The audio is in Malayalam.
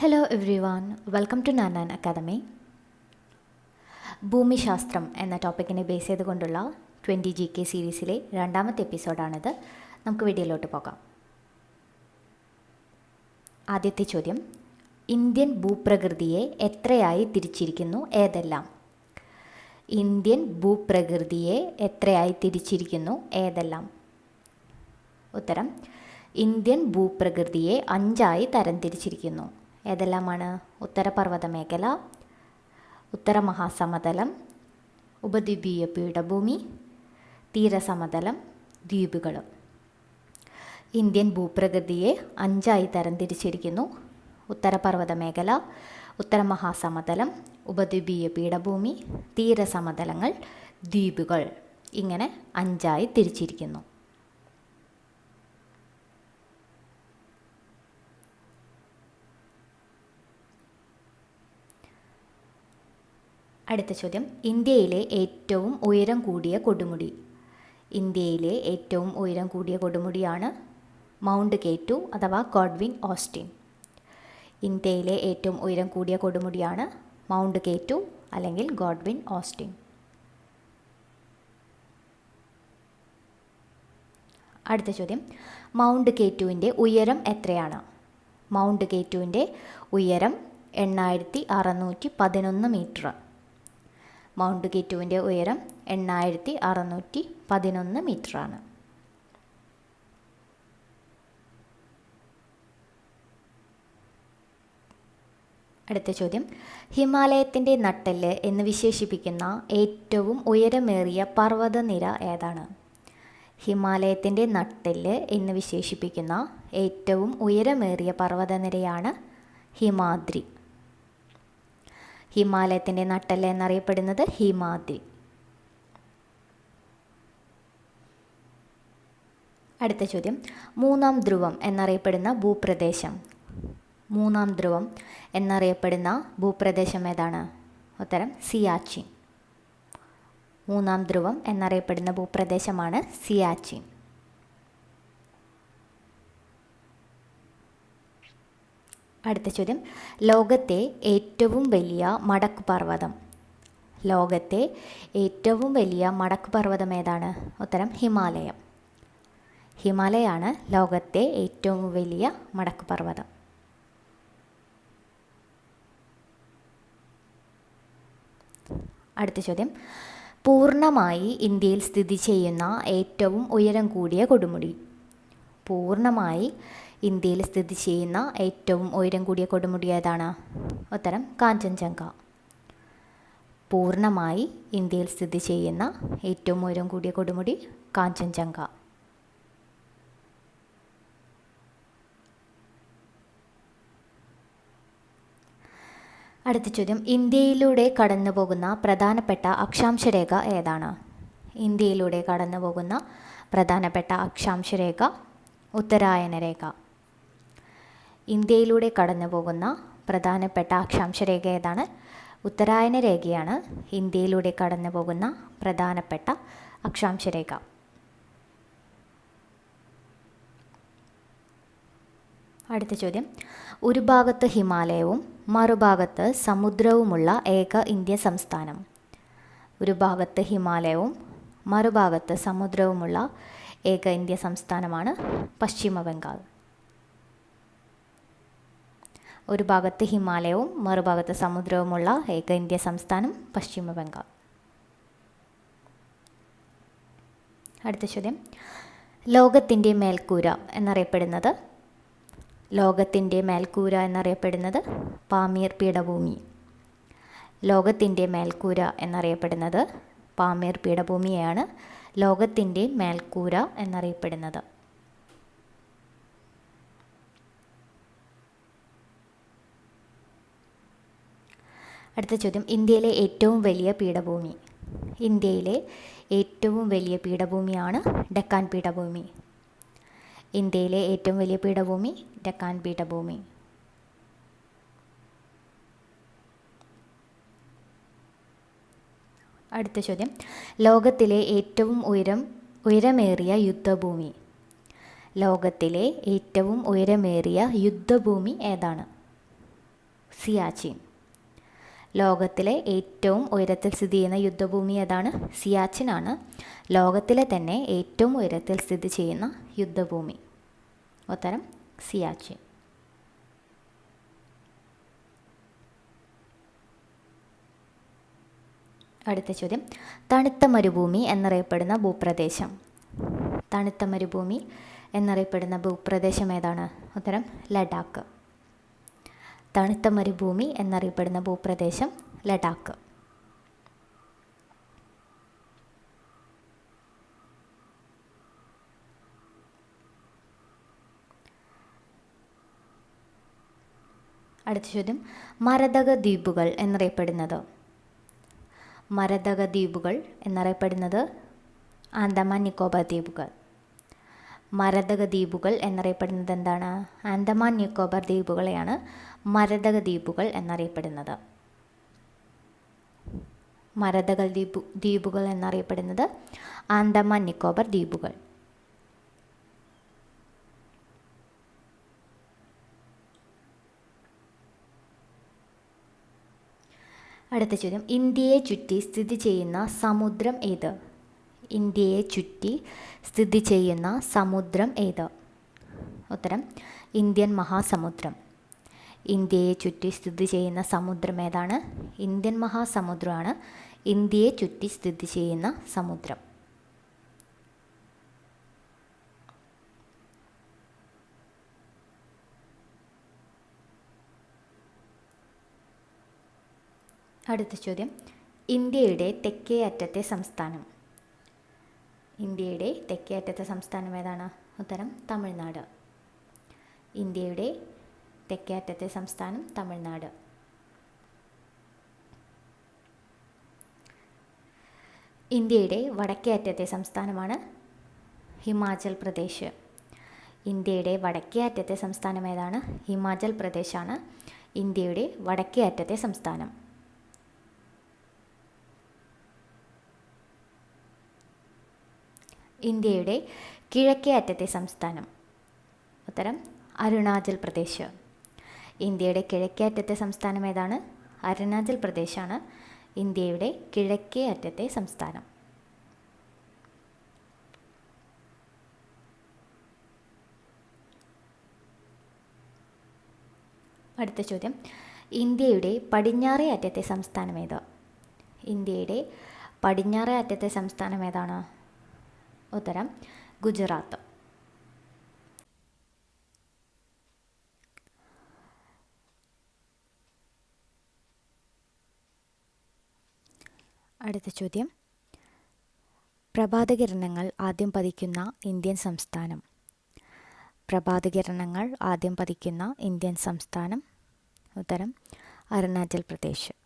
Hello everyone welcome to നാനാൻ academy ഭൂമിശാസ്ത്രം എന്ന ടോപ്പിക്കിനെ ബേസ് ചെയ്തുകൊണ്ടുള്ള ട്വന്റി ജി കെ സീരീസിലെ രണ്ടാമത്തെ എപ്പിസോഡാണിത് നമുക്ക് വീഡിയോയിലോട്ട് പോകാം. ആദ്യത്തെ ചോദ്യം ഇന്ത്യൻ ഭൂപ്രകൃതിയെ എത്രയായി തിരിച്ചിരിക്കുന്നു ഏതെല്ലാം? ഇന്ത്യൻ ഭൂപ്രകൃതിയെ എത്രയായി തിരിച്ചിരിക്കുന്നു ഏതെല്ലാം? ഉത്തരം ഇന്ത്യൻ ഭൂപ്രകൃതിയെ അഞ്ചായി തരംതിരിച്ചിരിക്കുന്നു ഏതെല്ലാമാണ്? ഉത്തരപർവത മേഖല ഉത്തരമഹാസമതലം ഉപദ്വീപീയ പീഠഭൂമി തീരസമതലം ദ്വീപുകൾ ഇന്ത്യൻ ഭൂപ്രകൃതിയെ അഞ്ചായി തരംതിരിച്ചിരിക്കുന്നു. ഉത്തരപർവത മേഖല ഉത്തരമഹാസമതലം ഉപദ്വീപീയ പീഠഭൂമി തീരസമതലങ്ങൾ ദ്വീപുകൾ. ഇങ്ങനെ അഞ്ചായി തിരിച്ചിരിക്കുന്നു. അടുത്ത ചോദ്യം. ഇന്ത്യയിലെ ഏറ്റവും ഉയരം കൂടിയ കൊടുമുടി. ഇന്ത്യയിലെ ഏറ്റവും ഉയരം കൂടിയ കൊടുമുടിയാണ് മൗണ്ട് കേറ്റു അഥവാ ഗോഡ്വിൻ ഓസ്റ്റിൻ. ഇന്ത്യയിലെ ഏറ്റവും ഉയരം കൂടിയ കൊടുമുടിയാണ് മൗണ്ട് കേറ്റു അല്ലെങ്കിൽ ഗോഡ്വിൻ ഓസ്റ്റിൻ. അടുത്ത ചോദ്യം. മൗണ്ട് കേറ്റുവിന്റെ ഉയരം എത്രയാണ്? മൗണ്ട് കേറ്റുവിന്റെ ഉയരം എണ്ണായിരത്തി അറുന്നൂറ്റി പതിനൊന്ന് മീറ്റർ. മൗണ്ട് കെറ്റുവിന്റെ ഉയരം എണ്ണായിരത്തി അറുന്നൂറ്റി പതിനൊന്ന് മീറ്ററാണ്. അടുത്ത ചോദ്യം. ഹിമാലയത്തിന്റെ നട്ടെല്ല് എന്ന് വിശേഷിപ്പിക്കുന്ന ഏറ്റവും ഉയരമേറിയ പർവതനിര ഏതാണ്? ഹിമാലയത്തിന്റെ നട്ടെല്ല് എന്ന് വിശേഷിപ്പിക്കുന്ന ഏറ്റവും ഉയരമേറിയ പർവതനിരയാണ് ഹിമാദ്രി. ഹിമാലയത്തിന്റെ നട്ടല്ല എന്നറിയപ്പെടുന്നത് ഹിമാദ്രി അടുത്ത ചോദ്യം. മൂന്നാം ധ്രുവം എന്നറിയപ്പെടുന്ന ഭൂപ്രദേശം. മൂന്നാം ധ്രുവം എന്നറിയപ്പെടുന്ന ഭൂപ്രദേശം ഏതാണ്? ഉത്തരം സിയാച്ചിൻ. മൂന്നാം ധ്രുവം എന്നറിയപ്പെടുന്ന ഭൂപ്രദേശമാണ് സിയാച്ചിൻ. അടുത്ത ചോദ്യം. ലോകത്തെ ഏറ്റവും വലിയ മടക്കു പർവതം. ലോകത്തെ ഏറ്റവും വലിയ മടക്കു പർവതം ഏതാണ്? ഉത്തരം ഹിമാലയം. ഹിമാലയാണ് ലോകത്തെ ഏറ്റവും വലിയ മടക്കു പർവതം. അടുത്ത ചോദ്യം. പൂർണമായി ഇന്ത്യയിൽ സ്ഥിതി ചെയ്യുന്ന ഏറ്റവും ഉയരം കൂടിയ കൊടുമുടി. പൂർണമായി ഇന്ത്യയിൽ സ്ഥിതി ചെയ്യുന്ന ഏറ്റവും ഉയരം കൂടിയ കൊടുമുടി ഏതാണ്? ഉത്തരം കാഞ്ചൻജംഗ. പൂർണമായി ഇന്ത്യയിൽ സ്ഥിതി ചെയ്യുന്ന ഏറ്റവും ഉയരം കൂടിയ കൊടുമുടി കാഞ്ചൻജംഗ. അടുത്ത ചോദ്യം ഇന്ത്യയിലൂടെ കടന്നു പോകുന്ന പ്രധാനപ്പെട്ട അക്ഷാംശരേഖ ഏതാണ്? ഇന്ത്യയിലൂടെ കടന്നു പോകുന്ന പ്രധാനപ്പെട്ട അക്ഷാംശരേഖ ഉത്തരായന രേഖ. ഇന്ത്യയിലൂടെ കടന്നു പോകുന്ന പ്രധാനപ്പെട്ട അക്ഷാംശരേഖ ഏതാണ്? ഉത്തരായന രേഖയാണ് ഇന്ത്യയിലൂടെ കടന്നു പോകുന്ന പ്രധാനപ്പെട്ട അക്ഷാംശരേഖ. അടുത്ത ചോദ്യം. ഒരു ഭാഗത്ത് ഹിമാലയവും മറുഭാഗത്ത് സമുദ്രവുമുള്ള ഏക ഇന്ത്യ സംസ്ഥാനം. ഒരു ഭാഗത്ത് ഹിമാലയവും മറുഭാഗത്ത് സമുദ്രവുമുള്ള ഏക ഇന്ത്യ സംസ്ഥാനമാണ് പശ്ചിമ ബംഗാൾ ഒരു ഭാഗത്ത് ഹിമാലയവും മറുഭാഗത്ത് സമുദ്രവുമുള്ള ഏക ഇന്ത്യ സംസ്ഥാനം പശ്ചിമ ബംഗാൾ. അടുത്ത ചോദ്യം. ലോകത്തിന്റെ മേൽക്കൂര എന്നറിയപ്പെടുന്നത്? ലോകത്തിന്റെ മേൽക്കൂര എന്നറിയപ്പെടുന്നത് പാമീർ പീഠഭൂമി. ലോകത്തിന്റെ മേൽക്കൂര എന്നറിയപ്പെടുന്നത് പാമീർ പീഠഭൂമിയാണ് ലോകത്തിന്റെ മേൽക്കൂര എന്നറിയപ്പെടുന്നത്. അടുത്ത ചോദ്യം. ഇന്ത്യയിലെ ഏറ്റവും വലിയ പീഠഭൂമി. ഇന്ത്യയിലെ ഏറ്റവും വലിയ പീഠഭൂമിയാണ് ഡക്കാൻ പീഠഭൂമി. ഇന്ത്യയിലെ ഏറ്റവും വലിയ പീഠഭൂമി ഡക്കാൻ പീഠഭൂമി. അടുത്ത ചോദ്യം. ലോകത്തിലെ ഏറ്റവും ഉയരം ഉയരമേറിയ യുദ്ധഭൂമി. ലോകത്തിലെ ഏറ്റവും ഉയരമേറിയ യുദ്ധഭൂമി ഏതാണ്? സിയാച്ചിൻ. ലോകത്തിലെ ഏറ്റവും ഉയരത്തിൽ സ്ഥിതി ചെയ്യുന്ന യുദ്ധഭൂമി ഏതാണ്? സിയാച്ചിനാണ്. ലോകത്തിലെ തന്നെ ഏറ്റവും ഉയരത്തിൽ സ്ഥിതി ചെയ്യുന്ന യുദ്ധഭൂമി. ഉത്തരം സിയാച്ചിൻ അടുത്ത ചോദ്യം. തണുത്ത മരുഭൂമി എന്നറിയപ്പെടുന്ന ഭൂപ്രദേശം. തണുത്ത മരുഭൂമി എന്നറിയപ്പെടുന്ന ഭൂപ്രദേശം ഏതാണ്? ഉത്തരം ലഡാക്ക്. തണുത്ത മരുഭൂമി എന്നറിയപ്പെടുന്ന ഭൂപ്രദേശം ലഡാക്ക്. അടുത്ത ചോദ്യം. മരതക ദ്വീപുകൾ എന്നറിയപ്പെടുന്നത്. മരതക ദ്വീപുകൾ എന്നറിയപ്പെടുന്നത് ആന്തമാൻ നിക്കോബാർ ദ്വീപുകൾ. മരതക ദ്വീപുകൾ എന്നറിയപ്പെടുന്നത് എന്താണ് ആൻഡമാൻ നിക്കോബാർ ദ്വീപുകളെയാണ് മരതക ദ്വീപുകൾ എന്നറിയപ്പെടുന്നത്. മരതക ദ്വീപു ദ്വീപുകൾ എന്നറിയപ്പെടുന്നത് ആൻഡമാൻ നിക്കോബാർ ദ്വീപുകൾ. അടുത്ത ചോദ്യം. ഇന്ത്യയെ ചുറ്റി സ്ഥിതി ചെയ്യുന്ന സമുദ്രം ഏത്? ഇന്ത്യയെ ചുറ്റി സ്ഥിതി ചെയ്യുന്ന സമുദ്രം ഏത്? ഉത്തരം ഇന്ത്യൻ മഹാസമുദ്രം. ഇന്ത്യയെ ചുറ്റി സ്ഥിതി ചെയ്യുന്ന സമുദ്രം ഏതാണ്? ഇന്ത്യൻ മഹാസമുദ്രമാണ്. ഇന്ത്യയെ ചുറ്റി സ്ഥിതി ചെയ്യുന്ന സമുദ്രം. അടുത്ത ചോദ്യം ഇന്ത്യയുടെ തെക്കേ അറ്റത്തെ സംസ്ഥാനം. ഇന്ത്യയുടെ തെക്കേ അറ്റത്തെ സംസ്ഥാനം ഏതാണ്? ഉത്തരം തമിഴ്നാട്. ഇന്ത്യയുടെ തെക്കേ അറ്റത്തെ സംസ്ഥാനം തമിഴ്നാട്. ഇന്ത്യയുടെ വടക്കേ അറ്റത്തെ സംസ്ഥാനമാണ് ഹിമാചൽ പ്രദേശ്. ഇന്ത്യയുടെ വടക്കേ അറ്റത്തെ സംസ്ഥാനം ഏതാണ്? ഹിമാചൽ പ്രദേശാണ്. ഇന്ത്യയുടെ വടക്കേ അറ്റത്തെ സംസ്ഥാനം. ഇന്ത്യയുടെ കിഴക്കേ അറ്റത്തെ സംസ്ഥാനം. ഉത്തരം അരുണാചൽ പ്രദേശ്. ഇന്ത്യയുടെ കിഴക്കേ അറ്റത്തെ സംസ്ഥാനം ഏതാണ്? അരുണാചൽ പ്രദേശാണ്. ഇന്ത്യയുടെ കിഴക്കേ അറ്റത്തെ സംസ്ഥാനം. അടുത്ത ചോദ്യം. ഇന്ത്യയുടെ പടിഞ്ഞാറേ അറ്റത്തെ സംസ്ഥാനം ഏതാ? ഇന്ത്യയുടെ പടിഞ്ഞാറേ അറ്റത്തെ സംസ്ഥാനം ഏതാണ്? ഉത്തരം ഗുജറാത്ത്. അടുത്ത ചോദ്യം. പ്രഭാതകിരണങ്ങൾ ആദ്യം പതിക്കുന്ന ഇന്ത്യൻ സംസ്ഥാനം. പ്രഭാതകിരണങ്ങൾ ആദ്യം പതിക്കുന്ന ഇന്ത്യൻ സംസ്ഥാനം. ഉത്തരം അരുണാചൽ പ്രദേശ്.